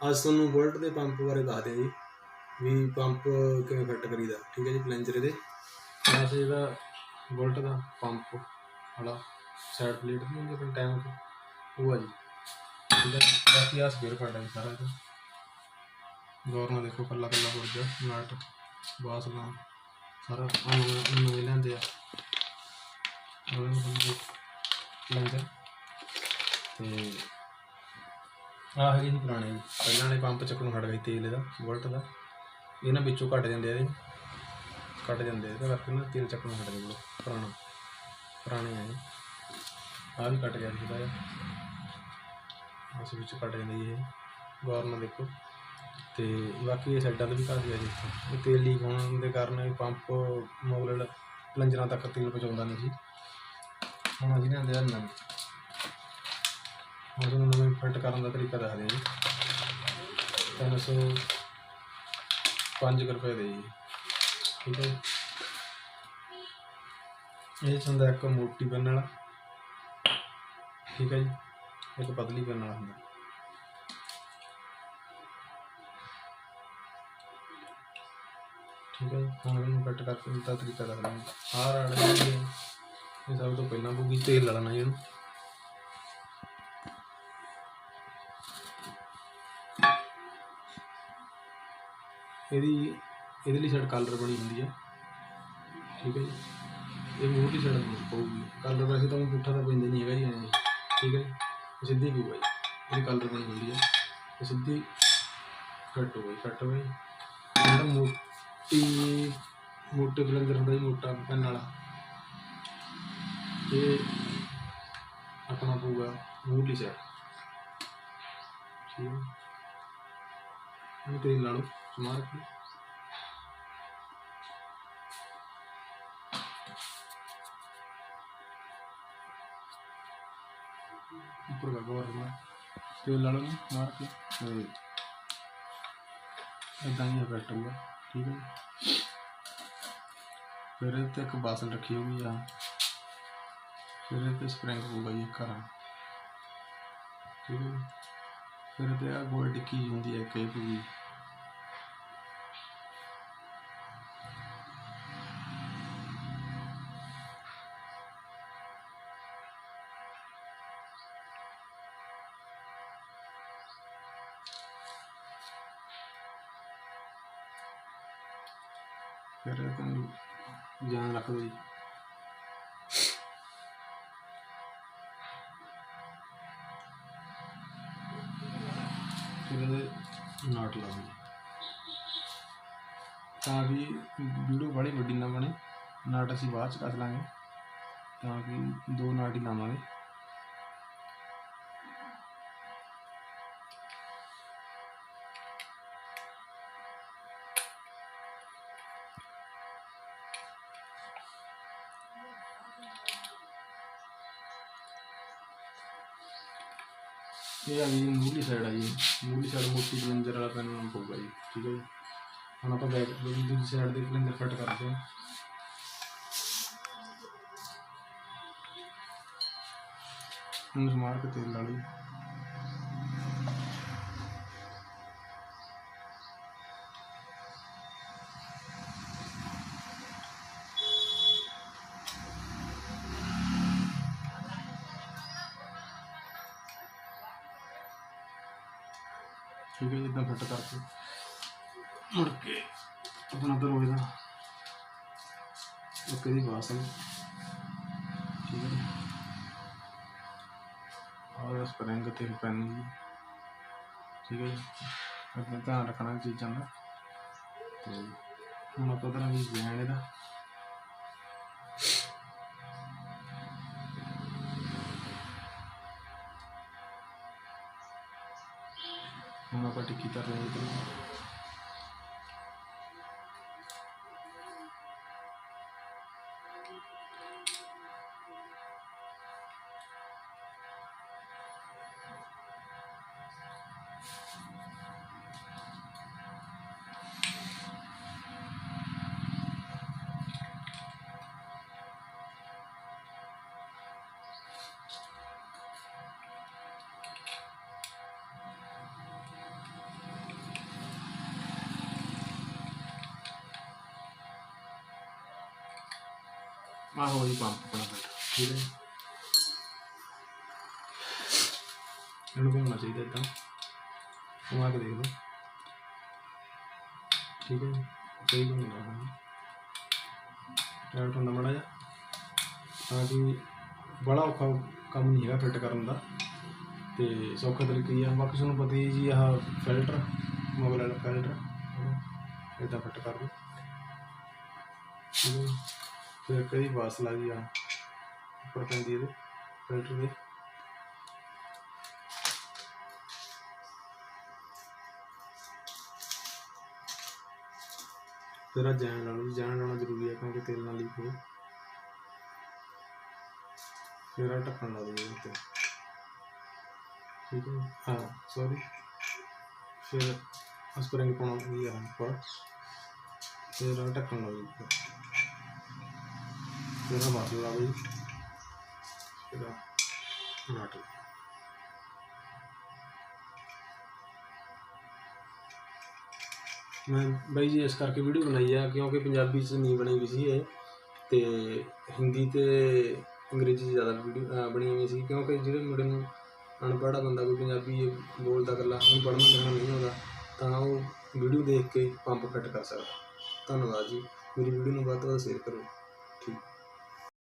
ਅੱਜ ਤੁਹਾਨੂੰ ਬੁਲਟ ਦੇ ਪੰਪ ਬਾਰੇ ਦੱਸਦੇ ਹਾਂ ਜੀ, ਵੀ ਪੰਪ ਕਿਵੇਂ ਫਿੱਟ ਕਰੀਦਾ, ਠੀਕ ਹੈ ਜੀ ਪਲੰਜਰ ਇਹਦੇ ਵੈਸੇ ਜਿਹੜਾ ਬੁਲਟ ਦਾ ਪੰਪ ਵਾਲਾ ਸਾਈਡ ਪਲੇਟ ਨਹੀਂ ਹੁੰਦੀ ਆਪਣੀ ਟੈਂਕ ਉਹ ਆ ਜੀ। ਠੀਕ ਹੈ, ਬਾਕੀ ਆ ਸਪੇਅਰ ਪਾਰਟ ਹੈ ਜੀ ਸਾਰਾ ਇਹਦਾ। ਗੌਰ ਨਾਲ ਦੇਖੋ ਕੱਲਾ ਕੱਲਾ ਪੁਰਜਾ ਨਟ ਬਾਸਲਾ ਸਾਰਾ ਉਹਨੂੰ ਨਵੇਂ ਲੈਂਦੇ ਆ। ਉਹਨੂੰ ਪਲੰਜਰ ਤੇ ਆਹ ਹੈਗੇ ਜੀ ਪੁਰਾਣੇ। ਜੀ ਪਹਿਲਾਂ ਵਾਲੇ ਪੰਪ ਚੱਕਣੋਂ ਹਟ ਗਏ ਤੇਲ ਇਹਦਾ ਵੋਲਟ ਦਾ। ਇਹਨਾਂ ਵਿੱਚੋਂ ਘਟ ਜਾਂਦੇ ਆ ਇਹ ਕੱਟ ਜਾਂਦੇ ਆ ਇਹਦਾ ਕਰਕੇ ਨਾ ਤੇਲ ਚੱਕਣੋਂ ਹਟ ਗਿਆ ਪੁਰਾਣਾ। ਪੁਰਾਣੇ ਆ ਇਹ। ਆਹ ਵੀ ਕੱਟ ਗਿਆ ਥੋੜਾ ਜਿਹਾ ਉਸ ਵਿੱਚ ਕੱਟ ਜਾਂਦੇ ਜੀ ਇਹ। ਗੌਰ ਨਾਲ ਦੇਖੋ। ਤੇ ਬਾਕੀ ਇਹ ਸਾਈਡਾਂ ਤੇ ਵੀ ਘੱਟ ਗਿਆ ਜੀ ਇਹ ਤੇਲ ਲੀਕ ਹੋਣ ਦੇ ਕਾਰਨ ਇਹ ਪੰਪ ਮੋਗਲਡ ਪਲੰਜਰਾਂ ਤੱਕ ਤੇਲ ਪਹੁੰਚਾਉਂਦਾ ਨਹੀਂ ਜੀ ਹੁਣ ਅਸੀਂ ਲਿਆਂਦੇ ਆ ਨਵੇਂ ਹੁਣ ਤੁਹਾਨੂੰ ਨਵੇਂ ਫਿੱਟ ਕਰਨ ਦਾ ਤਰੀਕਾ ਦੱਸਦੇ ਹਾਂ ਜੀ। ਤਿੰਨ ਸੌ ਪੰਜ ਕੁ ਰੁਪਏ ਦੇ ਜੀ। ਠੀਕ ਹੈ ਇਹ ਹੁੰਦਾ ਇੱਕ ਮੋਟੀ ਬੰਨ ਵਾਲਾ। ਠੀਕ ਹੈ ਜੀ। ਇੱਕ ਪਤਲੀ ਪੈਨ ਵਾਲਾ ਹੁੰਦਾ। ਠੀਕ ਹੈ ਜੀ। ਹੁਣ ਇਹਨੂੰ ਕੱਟ ਕਰਕੇ ਦਾ ਤਰੀਕਾ ਦੱਸਦਾ ਹਾਂ ਆਹ ਰਾੜ ਇਹ ਸਭ ਤੋਂ ਪਹਿਲਾਂ ਪਊਗੀ ਤੇਲ ਲਾ ਲੈਣਾ ਜੀ ਇਹਨੂੰ। ਇਹਦੀ, ਇਹਦੇ ਲਈ ਸਾਈਡ ਕਾਲਰ ਬਣੀ ਹੁੰਦੀ ਆ। ਠੀਕ ਹੈ ਜੀ? ਇਹ ਮੂੰਹ ਸਾਈਡ ਪਊਗੀ। ਕਾਲਰ ਵੈਸੇ ਤਾਂ ਊਂ ਪੁੱਠਾ ਤਾਂ ਪੈਂਦਾ ਨਹੀਂ ਹੈਗਾ ਜੀ ਐਂ ਠੀਕ ਹੈ ਜੀ? ਸਿੱਧੀ ਪਊਗਾ ਜੀ। ਇਹਦੀ ਕਾਲਰ ਬਣੀ ਹੁੰਦੀ ਆ। ਇਹ ਸਿੱਧੀ ਕੱਟ ਹੋ ਗਈ ਕੱਟ ਹੋ ਗਈ। ਜਿਹੜਾ ਮੋਟੀ, ਮੋਟੇ ਬਲੰਦਰ ਹੁੰਦਾ ਜੀ, ਮੋਟਾ ਪੈਨ ਵਾਲਾ। ਇਹ ਆਪਣਾ ਪਊਗਾ ਮੂਹਲੀ ਸਾਈਡ ਠੀਕ ਹੈ ਇਹ ਤੇਲ ਲਾ ਲਓ। ਸਮਾਰ ਕੇ। ਉੱਪਰ ਦਾ ਗੌਰ ਨਾਲ ਤੇਲ ਲਾ ਲਓ ਜੀ, ਮਾਰ ਕੇ। ਤੇ ਇਦਾਂ ਹੀ ਇਫੈਕਟ ਹੋਊਗਾ ਠੀਕ ਹੈ ਜੀ। ਫਿਰ ਇਹਦੇ ਤੇ ਇੱਕ ਬਾਸਨ ਰੱਖੀ ਹੋਊਗੀ ਆ। ਫਿਰ ਇਹਦੇ ਤੇ ਸਪਰਿੰਗ ਫਿਰ ਤੁਹਾਨੂੰ ਆ ਗੋਲ ਜਾਨ ਰੱਖ ਦਿਓ ਜੀ। ਫਿਰ ਇਹਦੇ ਨਾਟ ਲਾ ਦਿਓ ਤਾਂ ਕਿ ਵੀਡੀਓ ਬੜੀ ਵੱਡੀ ਨਾ ਬਣੇ। ਨਾਟ ਅਸੀਂ ਬਾਅਦ ਚ ਕੱਟ ਲਾਂਗੇ। ਤਾਂ ਕਿ ਦੋ ਨਾਟ ਹੀ ਲਾਵਾਂਗੇ। ਇਹ ਆ ਜੀ, ਮੂਲੀ ਸਾਈਡ ਆ ਜੀ। ਮੂਲੀ ਸਾਈਡ ਮੋਟੀ ਬਲੰਜਰ ਵਾਲਾ ਪੈਨ ਪਊਗਾ ਜੀ, ਠੀਕ ਹੈ ਜੀ। ਹੁਣ ਆਪਾਂ ਬੈਕ ਦੂਜੀ ਸਾਈਡ ਦੇ ਬਲੰਜਰ ਫਿੱਟ ਕਰਦੇ ਹਾਂ। ਹੁਣ ਸਮਾਰ ਤੇਲ ਲਾ ਲਈ ਠੀਕ ਹੈ ਜੀ ਇਦਾਂ ਫਿੱਟ ਕਰਕੇ। ਮੁੜ ਕੇ ਆਪਣਾ ਦਰੋਏ ਦਾ ਇੱਕ ਦੀ ਬਾਸਲ ਠੀਕ ਹੈ ਔਰ ਸਪਰਿੰਗ ਤੇ ਪੈਨ ਜੀ ਠੀਕ ਹੈ ਜੀ। ਆਪਣਾ ਧਿਆਨ ਰੱਖਣਾ ਚੀਜ਼ਾਂ ਦਾ। ਤੇ ਹੁਣ ਆਪਾਂ ਤਰ੍ਹਾਂ ਵੀ ਜੈਨ ਇਹਦਾ। ਹੁਣ ਆਪਾਂ ਟਿੱਕੀ ਕਰ ਆਹੋ ਜੀ ਪੰਪ ਆਪਣਾ ਠੀਕ ਹੈ ਜੀ। ਇਹਨੂੰ ਘੁੰਮਣਾ ਚਾਹੀਦਾ ਇਦਾਂ ਘੁਮਾ ਕੇ ਦੇਖ ਲਓ। ਠੀਕ ਹੈ ਜੀ। ਸਹੀ ਘੁੰਮਦਾ ਹੈ ਟਾਈਟ ਹੁੰਦਾ ਮੜਾ ਜਾ ਤਾਂ ਕਿ ਬੜਾ ਔਖਾ ਕੰਮ ਨਹੀਂ ਹੈਗਾ ਫਿੱਟ ਕਰਨ ਦਾ। ਤੇ ਸੌਖਾ ਤਰੀਕਾ ਹੀ ਆ। ਬਾਕੀ ਤੁਹਾਨੂੰ ਪਤਾ ਹੀ ਜੀ, ਆਹ ਫਿਲਟਰ ਮੋਬਾਈਲ ਫਿਲਟਰ ਇਦਾਂ ਫਿੱਟ ਕਰ ਲਓ। ਠੀਕ ਹੈ ਫਿਰ ਕਈ ਬਾਸ ਲਾ ਗਈ ਉੱਪਰ ਪੈਂਦੀ ਇਹਦੇ, ਫਿਲਟਰ ਦੇ। ਫਿਰ ਜੈਨ ਲਾ ਲਓ ਜੈਨ ਲਾਉਣਾ ਜ਼ਰੂਰੀ ਹੈ ਕਿਉਂਕਿ ਤੇਲ ਨਾਲ ਲੀਕ ਹੋਵੇ ਫਿਰ ਆ ਢੱਕਣ ਲਾ ਦਿਓ ਉੱਤੇ ਠੀਕ ਹੈ ਹਾਂ ਸੌਰੀ ਫਿਰ ਸਪਰਿੰਗ ਪਾਉਣਾ ਵੀ ਆ ਉੱਪਰ। ਫਿਰ ਆ ਢੱਕਣ ਲਾ ਦਿਓ ਉੱਪਰ ਫਿਰ ਆ ਬਾਤ ਲਾ ਦਿਓ ਜੀ। ਮੈਂ ਬਾਈ ਜੀ ਇਸ ਕਰਕੇ ਵੀਡੀਓ ਬਣਾਈ ਆ, ਕਿਉਂਕਿ ਪੰਜਾਬੀ 'ਚ ਨਹੀਂ ਬਣੀ ਹੋਈ ਸੀ ਇਹ, ਤੇ ਹਿੰਦੀ ਤੇ ਅੰਗਰੇਜ਼ੀ 'ਚ ਜ਼ਿਆਦਾ ਵੀਡੀਓ ਬਣੀ ਹੋਈ ਸੀ, ਕਿਉਂਕਿ ਜਿਹੜੇ ਮੁੰਡੇ ਨੂੰ ਅਨਪੜ੍ਹ ਬੰਦਾ, ਕੋਈ ਪੰਜਾਬੀ ਬੋਲਦਾ ਇਕੱਲਾ, ਉਹਨੂੰ ਪੜ੍ਹਨਾ ਲਿਖਣਾ ਨਹੀਂ ਆਉਂਦਾ, ਤਾਂ ਉਹ ਵੀਡੀਓ ਦੇਖ ਕੇ ਪੰਪ ਫਿੱਟ ਕਰ ਸਕਦਾ। ਧੰਨਵਾਦ ਜੀ। ਮੇਰੀ ਵੀਡੀਓ ਨੂੰ ਵੱਧ ਤੋਂ ਵੱਧ ਸ਼ੇਅਰ ਕਰੋ।